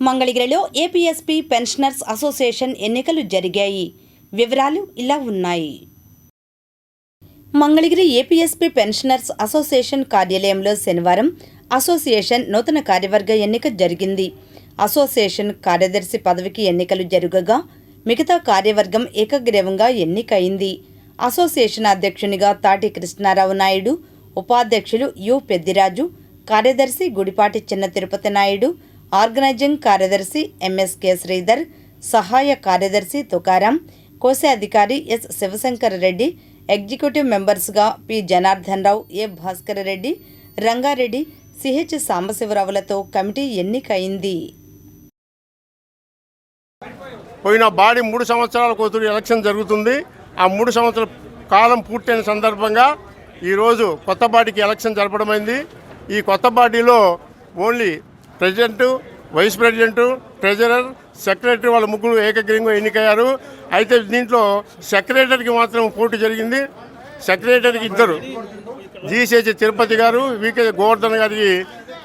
మంగళగిరిలో APSP pensioners association ఎన్నికలు జరిగాయి. వివరాలు ఇలా ఉన్నాయి. మంగళగిరి ఏపీఎస్పీ పెన్షనర్స్ అసోసియేషన్ కార్యాలయంలో శనివారం అసోసియేషన్ నూతన కార్యవర్గ ఎన్నిక జరిగింది. అసోసియేషన్ కార్యదర్శి పదవికి ఎన్నికలు జరుగగా మిగతా కార్యవర్గం ఏకగ్రీవంగా ఎన్నికయింది అసోసియేషన్ అధ్యక్షునిగా తాటి కృష్ణారావు నాయుడు ఉపాధ్యక్షులు యు పెద్దిరాజు కార్యదర్శి గుడిపాటి చిన్న తిరుపతి నాయుడు ఆర్గనైజింగ్ కార్యదర్శి ఎంఎస్కే శ్రీధర్ సహాయ కార్యదర్శి తుకారాం కోశాధికారి S Shivshankar Reddy executive మెంబర్స్గా P Janardhan Rao A Bhaskar Reddy Rangareddy CH సాంబశివరావులతో committee ఎన్నికైంది. పోయిన బాడీ మూడు సంవత్సరాల కూతురు ఎలక్షన్ జరుగుతుంది. ఆ మూడు సంవత్సరాల కాలం పూర్తయిన సందర్భంగా ఈరోజు కొత్త బాడీకి ఎలక్షన్ జరపడమైంది. ఈ కొత్త బాడీలో only president vice president treasurer secretary వాళ్ళ ముగ్గురు ఏకగ్రీవంగా ఎన్నికయ్యారు. అయితే దీంట్లో సెక్రటరీకి మాత్రం పోటీ జరిగింది. సెక్రటరీకి ఇద్దరు. జీసీహెచ్ తిరుపతి గారు వికే గోవర్ధన్ గారికి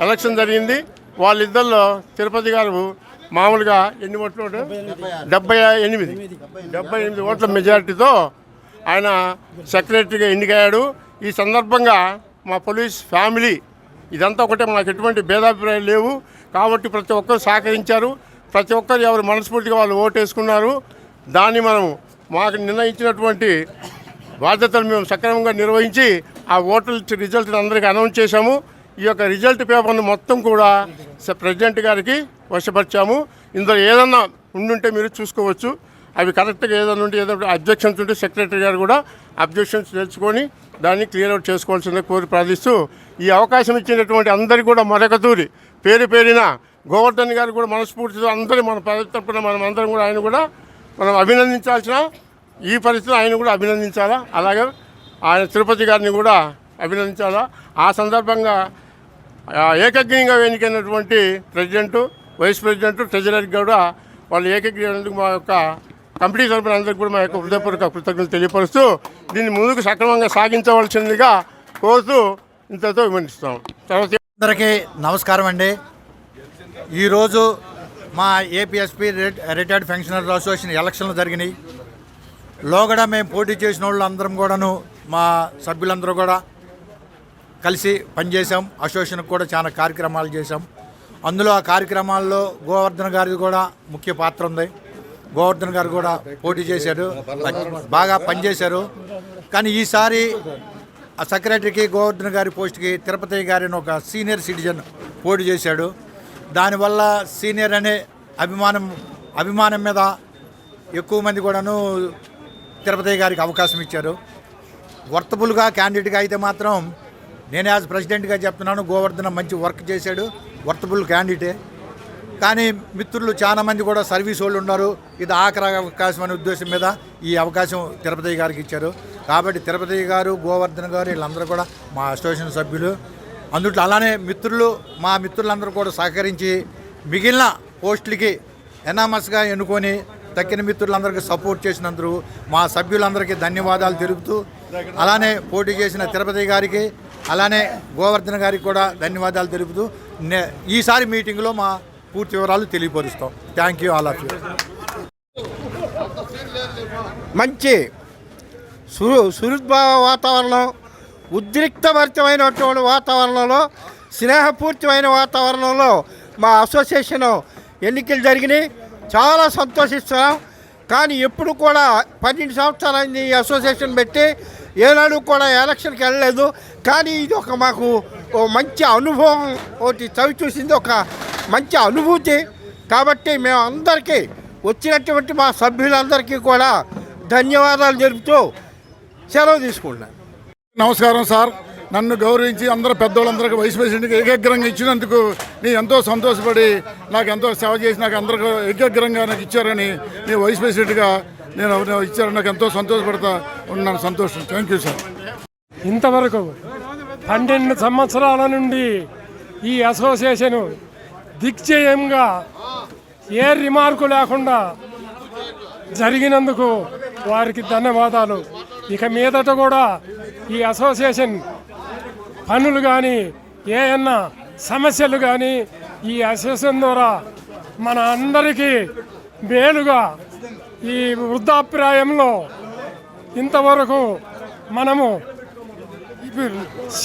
ఎలక్షన్ జరిగింది. వాళ్ళిద్దరిలో తిరుపతి గారు మామూలుగా ఎన్ని ఓట్లు డెబ్బై ఎనిమిది. డెబ్బై ఎనిమిది ఓట్ల మెజారిటీతో ఆయన సెక్రటరీగా ఎన్నికయ్యాడు. ఈ సందర్భంగా మా పోలీస్ ఫ్యామిలీ ఇదంతా ఒకటే మాకు ఎటువంటి భేదాభిప్రాయాలు లేవు. కాబట్టి ప్రతి ఒక్కరు సహకరించారు. ప్రతి ఒక్కరు ఎవరు మనస్ఫూర్తిగా వాళ్ళు ఓటేసుకున్నారు. దాన్ని మనం మాకు నిర్ణయించినటువంటి బాధ్యతలు మేము సక్రమంగా నిర్వహించి ఆ ఓట్ల రిజల్ట్ అందరికీ అనౌన్స్ చేశాము. ఈ యొక్క రిజల్ట్ పేపర్ను మొత్తం కూడా ప్రెసిడెంట్ గారికి వశపరిచాము. ఇందులో ఏదన్నా ఉండుంటే మీరు చూసుకోవచ్చు. అవి కరెక్ట్గా ఏదైనా ఉంటే ఏదైనా అబ్జెక్షన్స్ ఉంటే సెక్రటరీ గారు కూడా అబ్జెక్షన్స్ తెలుసుకొని దాన్ని క్లియర్ అవుట్ చేసుకోవాల్సిందే కోరి ప్రార్థిస్తూ ఈ అవకాశం ఇచ్చినటువంటి అందరికీ కూడా మరొక తూరి పేరు పేరిన గోవర్ధన్ గారు కూడా మనస్ఫూర్తితో అందరి మన తరపున మనం అందరం కూడా ఆయన కూడా మనం అభినందించాల్సిన ఈ పరిస్థితిలో ఆయన కూడా అభినందించాలా? అలాగే ఆయన తిరుపతి గారిని కూడా అభినందించాలా? ఆ సందర్భంగా ఏకగ్రీయంగా వెనుకైనటువంటి ఎన్నికైనటువంటి వైస్ ప్రెసిడెంట్ ట్రెజరర్ కూడా వాళ్ళు ఏకగ్రీవంగా మా యొక్క కంపెనీ తరపున అందరికీ కూడా మా యొక్క హృదయపూర్వక కృతజ్ఞతలు తెలియపరుస్తూ దీన్ని ముందుకు సక్రమంగా సాగించవలసిందిగా కోరుతూ ఇంతతో విమర్శిస్తాం తర్వాత అందరికీ నమస్కారం అండి. ఈరోజు మా ఏపీఎస్పీ రిటైర్డ్ పెన్షనర్ అసోసియేషన్ ఎలక్షన్లు జరిగినాయి. లోగడ మేము పోటీ చేసిన వాళ్ళు అందరం కూడాను మా సభ్యులందరూ కూడా కలిసి పనిచేసాం అసోసియేషన్కి కూడా చాలా కార్యక్రమాలు చేశాం. అందులో ఆ కార్యక్రమాల్లో గోవర్ధన్ గారిది కూడా ముఖ్య పాత్ర ఉంది. గోవర్ధన్ గారు కూడా పోటీ చేశారు బాగా పనిచేశారు. కానీ ఈసారి ఆ సెక్రటరీకి గోవర్ధన్ గారి పోస్ట్కి తిరుపతి గారిని ఒక సీనియర్ సిటిజన్ పోటీ చేశాడు. దానివల్ల సీనియర్ అనే అభిమానం అభిమానం మీద ఎక్కువ మంది కూడాను తిరుపతి గారికి అవకాశం ఇచ్చారు. వర్తబుల్గా క్యాండిడేట్గా అయితే మాత్రం నేను యాజ్ ప్రెసిడెంట్గా చెప్తున్నాను గోవర్ధన మంచి వర్క్ చేశాడు. వర్తబుల్ క్యాండిడేటే. కానీ మిత్రులు చాలా మంది కూడా సర్వీస్ వాళ్ళు ఉన్నారు. ఇది ఆఖరి అవకాశం అనే ఉద్దేశం మీద ఈ అవకాశం తిరుపతి గారికి ఇచ్చారు. కాబట్టి తిరుపతి గారు గోవర్ధన్ గారు వీళ్ళందరూ కూడా మా అసోసియేషన్ సభ్యులు. అందుట్లో అలానే మిత్రులు మా మిత్రులందరూ కూడా సహకరించి మిగిలిన పోస్టులకి ఎనామస్గా ఎన్నుకొని తక్కిన మిత్రులందరికీ సపోర్ట్ చేసినందుకు మా సభ్యులందరికీ ధన్యవాదాలు తెలుపుతూ అలానే పోటీ చేసిన తిరుపతి గారికి అలానే గోవర్ధన్ గారికి కూడా ధన్యవాదాలు తెలుపుతూ నే- ఈసారి మీటింగ్లో మా పూర్తి వివరాలు తెలియపరుస్తాం. Thank you all of you మంచి సురు సుహృద్భావ వాతావరణం ఉద్రిక్తభరితమైనటువంటి వాతావరణంలో స్నేహపూర్తిమైన వాతావరణంలో మా అసోసియేషన్ ఎన్నికలు జరిగినాయి. చాలా సంతోషిస్తున్నాం. కానీ ఎప్పుడు కూడా పన్నెండు సంవత్సరాలైంది ఈ అసోసియేషన్ పెట్టి. ఏనాడు కూడా ఎలక్షన్కి వెళ్ళలేదు. కానీ ఇది ఒక మాకు ఓ మంచి అనుభవం ఒకటి చవి చూసింది ఒక మంచి అనుభూతి. కాబట్టి మేము అందరికీ వచ్చినటువంటి మా సభ్యులందరికీ కూడా ధన్యవాదాలు తెలుపుతూ సెలవు తీసుకుంటున్నాను. నమస్కారం సార్. నన్ను గౌరవించి అందరూ పెద్దవాళ్ళందరికీ వైస్ ప్రెసిడెంట్కి ఏకగ్రంగా ఇచ్చినందుకు నేను ఎంతో సంతోషపడి నాకు ఎంతో సేవ చేసి నాకు అందరికీ ఏకగ్రంగా నాకు ఇచ్చారని నేను వైస్ ప్రెసిడెంట్గా నేను నేను ఇచ్చారని నాకు ఎంతో సంతోషపడతా ఉన్నాను. సంతోషం. థ్యాంక్ యూ సార్ ఇంతవరకు పన్నెండు సంవత్సరాల నుండి ఈ అసోసియేషన్ దిగ్జయంగా ఏ రిమార్కు లేకుండా జరిగినందుకు వారికి ధన్యవాదాలు. ఇక మీదట కూడా ఈ అసోసియేషన్ పనులు కానీ ఏమన్నా సమస్యలు కానీ ఈ అసోసియేషన్ ద్వారా మన అందరికీ మేలుగా ఈ వృద్ధాప్రాయంలో ఇంతవరకు మనము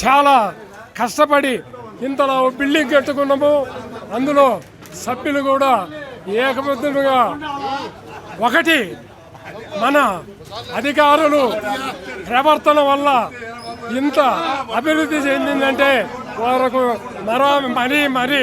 చాలా కష్టపడి ఇంతలో బిల్డింగ్ కట్టుకున్నాము. అందులో సభ్యులు కూడా ఏకబద్ధులుగా ఒకటి మన అధికారులు ప్రవర్తన వల్ల ఇంత అభివృద్ధి చెందిందంటే వారికి మరో మరీ మరీ